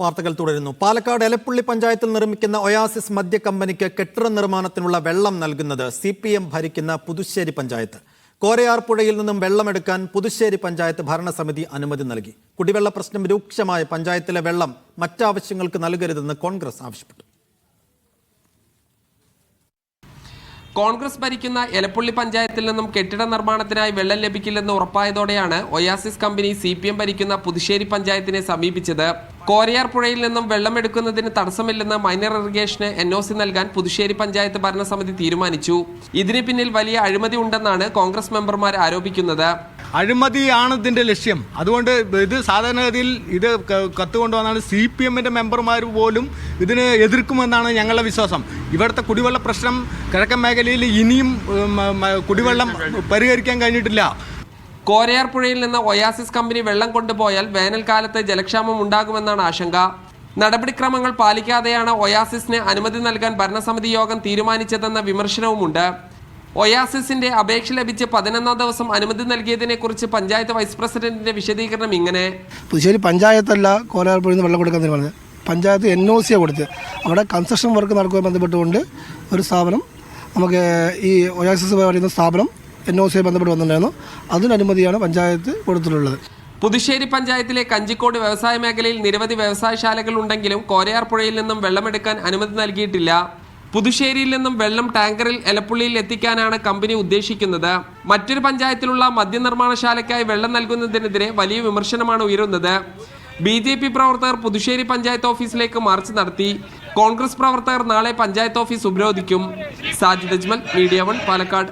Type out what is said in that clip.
വാർത്തകൾ തുടരുന്നു. പാലക്കാട് എലപ്പുള്ളി പഞ്ചായത്തിൽ നിർമ്മിക്കുന്ന ഒയാസിസ് മദ്യ കമ്പനിക്ക് കെട്ടിട നിർമ്മാണത്തിനുള്ള വെള്ളം നൽകുന്നത് സി പി എം ഭരിക്കുന്ന പുതുശ്ശേരി പഞ്ചായത്ത്. കോരയാർ പുഴയിൽ നിന്നും വെള്ളമെടുക്കാൻ പുതുശ്ശേരി പഞ്ചായത്ത് ഭരണസമിതി അനുമതി നൽകി. കുടിവെള്ള പ്രശ്നം രൂക്ഷമായ പഞ്ചായത്തിലെ വെള്ളം മറ്റാവശ്യങ്ങൾക്ക് നൽകരുതെന്ന് കോൺഗ്രസ് ആവശ്യപ്പെട്ടു. കോൺഗ്രസ് ഭരിക്കുന്ന എലപ്പുള്ളി പഞ്ചായത്തിൽ നിന്നും കെട്ടിട നിർമ്മാണത്തിനായി വെള്ളം ലഭിക്കില്ലെന്ന് ഉറപ്പായതോടെയാണ് oasis company C P M ഭരിക്കുന്ന പുതുശ്ശേരി പഞ്ചായത്തിനെ സമീപിച്ചത്. കോരയാർ പുഴയിൽ നിന്നും വെള്ളമെടുക്കുന്നതിന് തടസ്സമില്ലെന്ന് മൈനർ ഇറിഗേഷന് എൻ ഒ സി നൽകാൻ പുതുശ്ശേരി പഞ്ചായത്ത് ഭരണസമിതി തീരുമാനിച്ചു. ഇതിന് പിന്നിൽ വലിയ അഴിമതി ഉണ്ടെന്നാണ് കോൺഗ്രസ് മെമ്പർമാർ ആരോപിക്കുന്നത്. അഴിമതിയാണ് ഇതിന്റെ ലക്ഷ്യം. അതുകൊണ്ട് ഇത് സാധാരണഗതിയിൽ ഇത് കത്തുകൊണ്ടുവന്നാണ് സി പി എമ്മിന്റെ മെമ്പർമാർ പോലും ഇതിന് എതിർക്കുമെന്നാണ് ഞങ്ങളുടെ വിശ്വാസം. ഇവിടുത്തെ കുടിവെള്ള പ്രശ്നം കിഴക്കൻ മേഖലയിൽ ഇനിയും കുടിവെള്ളം പരിഹരിക്കാൻ കഴിഞ്ഞിട്ടില്ല. കോരയാർ പുഴയിൽ നിന്ന് ഒയാസിസ് കമ്പനി വെള്ളം കൊണ്ടുപോയാൽ വേനൽക്കാലത്ത് ജലക്ഷാമം ഉണ്ടാകുമെന്നാണ് ആശങ്ക. നടപടിക്രമങ്ങൾ പാലിക്കാതെയാണ് ഒയാസിസിന് അനുമതി നൽകാൻ ഭരണസമിതി യോഗം തീരുമാനിച്ചതെന്ന വിമർശനവുമുണ്ട്. ഒയാസിസിന്റെ അപേക്ഷ ലഭിച്ച് പതിനൊന്നാം ദിവസം അനുമതി നൽകിയതിനെ കുറിച്ച് പഞ്ചായത്ത് വൈസ് പ്രസിഡന്റിന്റെ വിശദീകരണം ഇങ്ങനെ. പുതുശ്ശേരി പഞ്ചായത്തല്ല കോലാർപ്പുഴയിൽ നിന്ന് വെള്ളം കൊടുക്കാൻ തീരുമാനിച്ചത് പഞ്ചായത്ത് എൻ ഒ സിയാണ് കൊടുത്ത് അവിടെ കൺസ്ട്രക്ഷൻ വർക്ക് നടക്കുവാൻ ബന്ധപ്പെട്ടുകൊണ്ട് ഒരു സ്ഥാപനം നമുക്ക് ഈ ഒയാസിസ് പറയുന്ന സ്ഥാപനം എൻ ഒ സിയെ ബന്ധപ്പെട്ട് വന്നിട്ടുണ്ടായിരുന്നു. അതിനനുമതിയാണ് പഞ്ചായത്ത് കൊടുത്തിട്ടുള്ളത്. പുതുശ്ശേരി പഞ്ചായത്തിലെ കഞ്ചിക്കോട് വ്യവസായ മേഖലയിൽ നിരവധി വ്യവസായശാലകൾ ഉണ്ടെങ്കിലും കോരയാർ പുഴയിൽ നിന്നും വെള്ളമെടുക്കാൻ അനുമതി നൽകിയിട്ടില്ല. പുതുശ്ശേരിയിൽ നിന്നും വെള്ളം ടാങ്കറിൽ എലപ്പുള്ളിയിൽ എത്തിക്കാനാണ് കമ്പനി ഉദ്ദേശിക്കുന്നത്. മറ്റൊരു പഞ്ചായത്തിലുള്ള മദ്യനിർമ്മാണശാലയ്ക്കായി വെള്ളം നൽകുന്നതിനെതിരെ വലിയ വിമർശനമാണ് ഉയരുന്നത്. ബി ജെ പി പ്രവർത്തകർ പുതുശ്ശേരി പഞ്ചായത്ത് ഓഫീസിലേക്ക് മാർച്ച് നടത്തി. കോൺഗ്രസ് പ്രവർത്തകർ നാളെ panchayat office ഉപരോധിക്കും. Sajid Ajmal media one Palakkad.